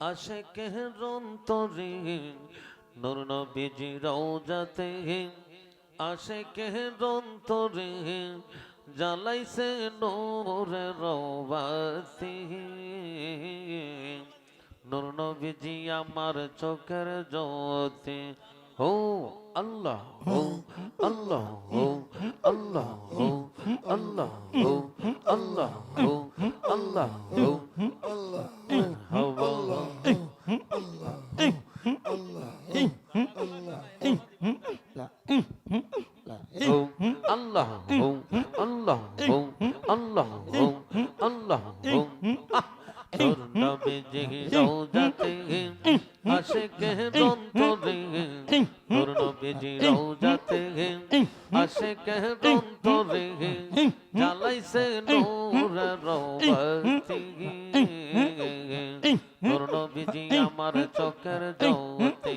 আশেকে রন্তরে নূর নবীজি রওজাতে আশেকে রন্তরে জ্বালাইছে নূর রবাতি নূর নবীজি আমার চোখের জ্যোতি হো আল্লাহ হো আল্লাহ হো আল্লাহ হো আল্লাহ হো আল্লাহ হো আল্লাহ হো আল্লাহ আল্লাহ আল্লাহ আল্লাহ তোর নামে যে রওজাতে আসে কে অন্তরে তোর নামে যে রওজাতে আসে কে অন্তরে জ্বালাইছে নূরা রওবাতি তোর নবীজি আমার চকের জ্যোতি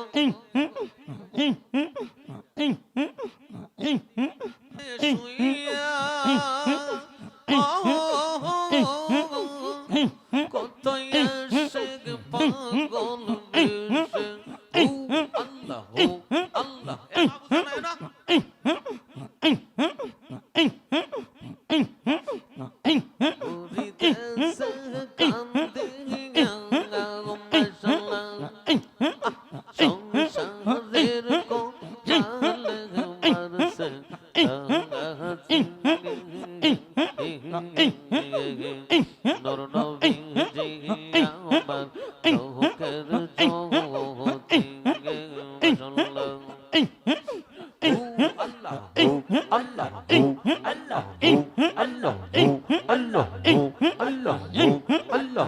নর নবী জি আমার জ্যোতি মাশাআল্লাহ আল্লাহ আল্লাহ আল্লাহ আল্লাহ আল্লাহ আল্লাহ আল্লাহ আল্লাহ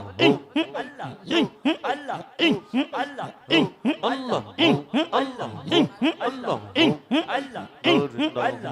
আল্লাহ আল্লাহ আল্লাহ আল্লাহ রওজা